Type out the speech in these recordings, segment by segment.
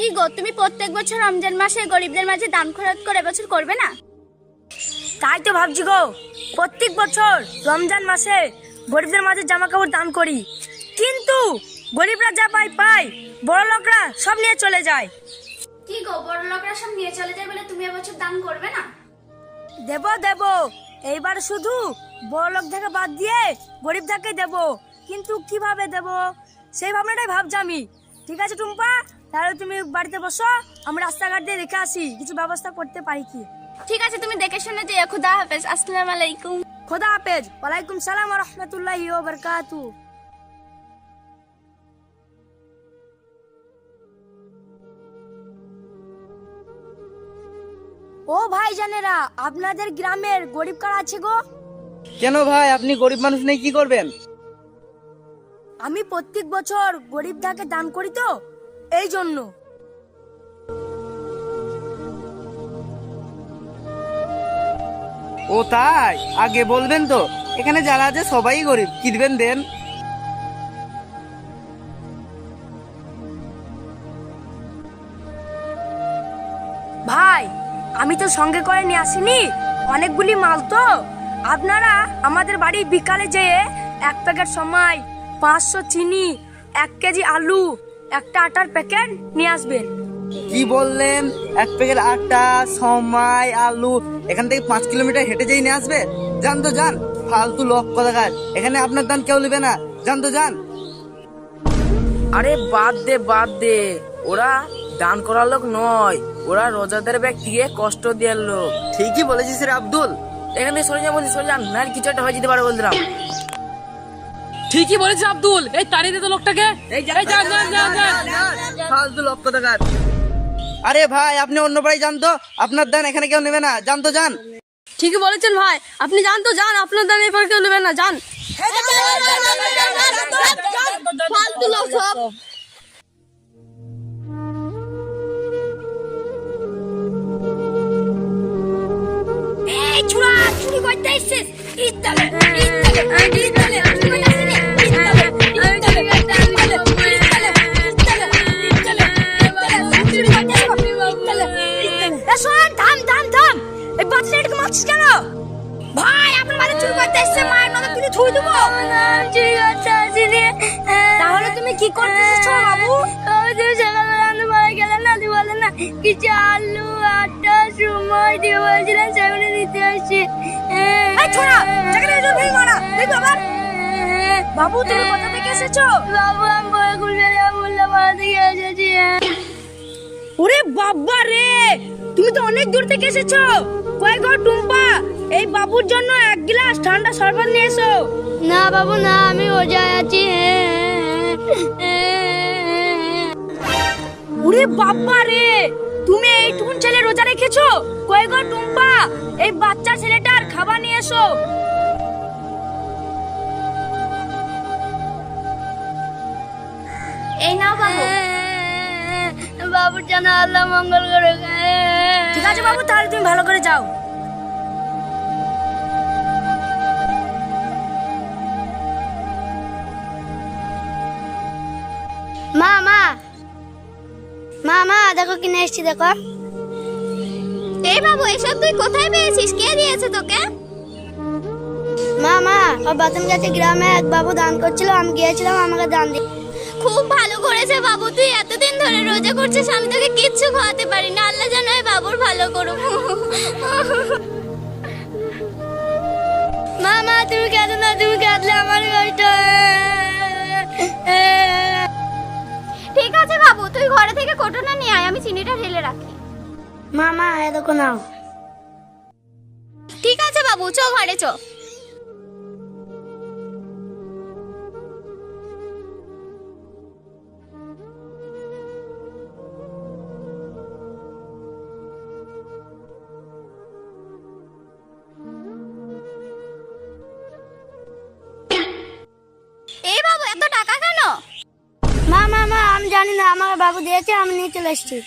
কি গো তুমি প্রত্যেক বছর রমজান মাসে গরিবদের মাঝে দান খরচ করে বছর করবে না? তাই তো ভাবছি গো প্রত্যেক বছর রমজান মাসে গরিবদের মাঝে জামা কাপড় দান করি। কিন্তু গরিবরা যা পায় পায় বড় লোকরা সব নিয়ে চলে যায়। কি গো বড় লোকরা সব নিয়ে চলে যায় বলে তুমি এবছর দান করবে না? দেব দেব এইবার শুধু বড় লোক থেকে বাদ দিয়ে গরিব থেকে দেব। কিন্তু কীভাবে দেব? সেই ভাবনাটাই ভাবছি আমি। ঠিক আছে টুম্পা তাহলে তুমি বাড়িতে বসো আমি রাস্তাঘাট দিয়ে দেখে আসি কিছু ব্যবস্থা করতে পারি কি? ঠিক আছে তুমি দেখে শুনে যে খুদা হাফেজ আসসালামু আলাইকুম। খোদা হাফেজ ওয়ালাইকুম সালাম রহমতুল্লাহি ওয়া বারাকাতু ও ভাই জানেরা আপনাদের গ্রামের গরিব কার আছে গো? কেন ভাই আপনি গরিব মানুষ নেই কি করবেন? আমি প্রত্যেক বছর গরিব দাকে দান করি তো এই জন্য ও তাই? আগে বলবেন তো এখানে যারা আছে সবাই গরিব। কিনবেন দেন? ভাই আমি তো সঙ্গে করে নিয়ে আসিনি। অনেকগুলি মাল তো। আপনারা আমাদের বাড়ি বিকালে যেয়ে এক প্যাকেট সময় পাঁচশো চিনি এক কেজি আলু একটা আটার প্যাকেট নিয়ে আসবেন কি বললেন? এক প্যাকেট আটা সময় আলু এখান থেকে পাঁচ কিলোমিটার হেঁটে যেই নিয়ে আসবে? যান তো যান ফালতু লক লোক কথাকার এখানে আপনার দান কেউ নেবে না। যান তো যান। আরে বাদ দে বাদ দে। ওরা দান করার লোক নয়। ওরা রোজাদের ব্যক্তিকে কষ্ট দেওয়ার লোক। ঠিকই বলেছিস রে আব্দুল। এখানে সরে যা বলছি সরে যান। না কিছু একটা হয়ে যেতে পারে বলছিলাম ঠিকই বলেছে আব্দুল। এই তাড়িয়ে দে তো লোকটাকে। এই যান যান যান যান ফালতু লোক কথাকার। আরে ভাই আপনি অন্য বাড়ি যান তো। আপনার দান এখানে কেউ নেবে না। যান তো যান। ঠিকই বলেছেন ভাই। আপনি যান তো যান। আপনার দান এবার কেউ নেবে না। যান। ফালতু লোক সব। এই ছুরা চুরি করতে এসেছিস ইত্তালে ইত্তালে। কি করতে এসেছ বাবু? আমি তুমি সকালবেলা আনতে পারে গেলে না তুমি বলে না কিছু আলু আটা সময় দিয়ে বলছিলেন সেগুলো নিতে আসছি। এই ছোড়া জায়গাটা একটু ভেঙে মারা দেখো আবার। বাবু তুমি কোথা থেকে এসেছ? বাবু আমি বলে খুলবে বললে বাড়া থেকে এসেছি ওরে বাবা রে তুমি তো অনেক দূর থেকে এসেছ। কই গো টুম্পা? এই বাবুর জন্য এক গ্লাস ঠান্ডা শরবত নিয়ে এসো। না বাবু না আমি রোজায় আছি ওরে বাবা রে তুমি এইটুকুন ছেলে রোজা রেখেছো? কই গো টুম্পা? এই বাচ্চা ছেলেটার খাবার নিয়ে এসো। এই নাও বাবু। বাবুর যেন আল্লাহ মঙ্গল করে ঠিক আছে বাবু তাহলে তুমি ভালো করে যাও। মা মা দেখো কিনে এসেছি দেখো। এই বাবু এসব তুই কোথায় পেয়েছিস? কে দিয়েছে তোকে? মা মা ও বাথরুম কাছে গ্রামে এক বাবু দান করছিল আমি গিয়েছিলাম আমাকে দান দি খুব ভালো করেছে বাবু তুই এতদিন ধরে রোজা করছিস আমি তোকে কিচ্ছু খাওয়াতে পারি না আল্লাহ যেন এই বাবুর ভালো করুক। মা মা তুমি কেঁদো না তুমি কাঁদলে আমার কষ্ট চিনিটা ঢেলে রাখি। মামা এ দেখো নাও। ঠিক আছে বাবু চো ঘরে চো। এই বাবু এত টাকা কেন? মা মা মা আমি জানি না আমার বাবু দিয়েছে আমি নিয়ে চলে এসেছি।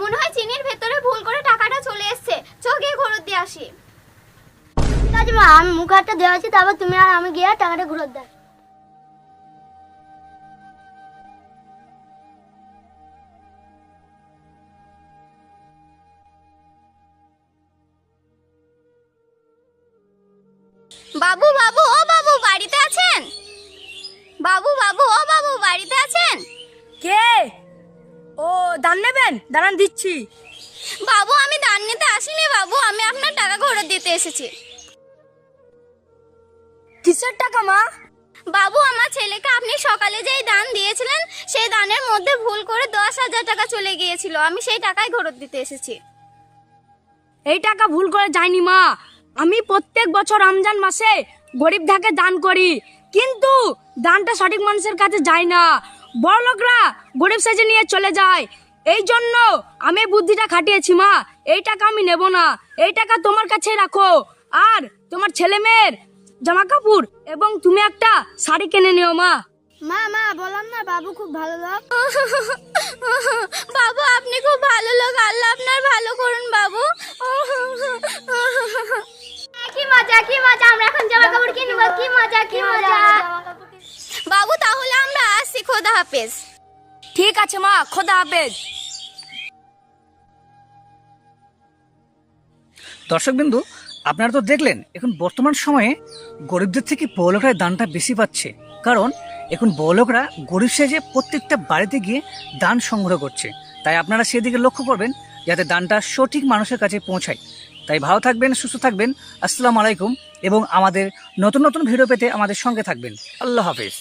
মনে হয় চিনির ভেতরে ভুল করে টাকাটা চলে এসছে। চোখে ঘুরত দিয়ে আসি। ঠিক আছে মা আমি মুখ হাতটা দেওয়া আছি তারপর তুমি আর আমি গিয়ে টাকাটা ঘুরত দেয় বাবু বাবু ও বাবু বাড়িতে আছেন? বাবু বাবু ও বাবু বাড়িতে আছেন? কে? ও দান নেবেন? দাঁড়ান দিচ্ছি। বাবু আমি দান নিতে আসিনি বাবু আমি আপনার টাকা ঘরে দিতে এসেছি। কিসের টাকা মা? বাবু আমার ছেলেকে আপনি সকালে যেই দান দিয়েছিলেন সেই দানের মধ্যে ভুল করে দশ হাজার টাকা চলে গিয়েছিল। আমি সেই টাকাই ঘরত দিতে এসেছি। এই টাকা ভুল করে যায়নি মা। আমি প্রত্যেক বছর রমজান মাসে গরিব ধাকে দান করি কিন্তু দানটা সঠিক মানুষের কাছে যায় না। বড় লোকরা গরিব সেজে নিয়ে চলে যায়। এই জন্য আমি বুদ্ধিটা খাটিয়েছি মা। এই টাকা আমি নেব না। এই টাকা তোমার কাছে রাখো। আর তোমার ছেলে মেয়ের জামা কাপড় এবং তুমি একটা শাড়ি কিনে নিও মা। মা মা বললাম না বাবু খুব ভালো লোক। বাবু আপনি খুব ভালো লোক। আল্লাহ আপনার ভালো করুন বাবু। কি মজা কি মজা। আমরা এখন জামা কাপড় কিনবো। কি মজা কি মজা। বাবু তাহলে আমরা খোদা হাফেজ। ঠিক আছে মা খোদা হাফেজ। দর্শকবিন্দু আপনারা তো দেখলেন এখন বর্তমান সময়ে গরিবদের থেকে বড়লোকরা দানটা বেশি পাচ্ছে। কারণ এখন বড়লোকরা গরিব সেজে প্রত্যেকটা বাড়িতে গিয়ে দান সংগ্রহ করছে। তাই আপনারা সেদিকে লক্ষ্য করবেন যাতে দানটা সঠিক মানুষের কাছে পৌঁছায়। তাই ভালো থাকবেন সুস্থ থাকবেন আসসালামু আলাইকুম এবং আমাদের নতুন নতুন ভিডিও পেতে আমাদের সঙ্গে থাকবেন। আল্লাহ হাফেজ।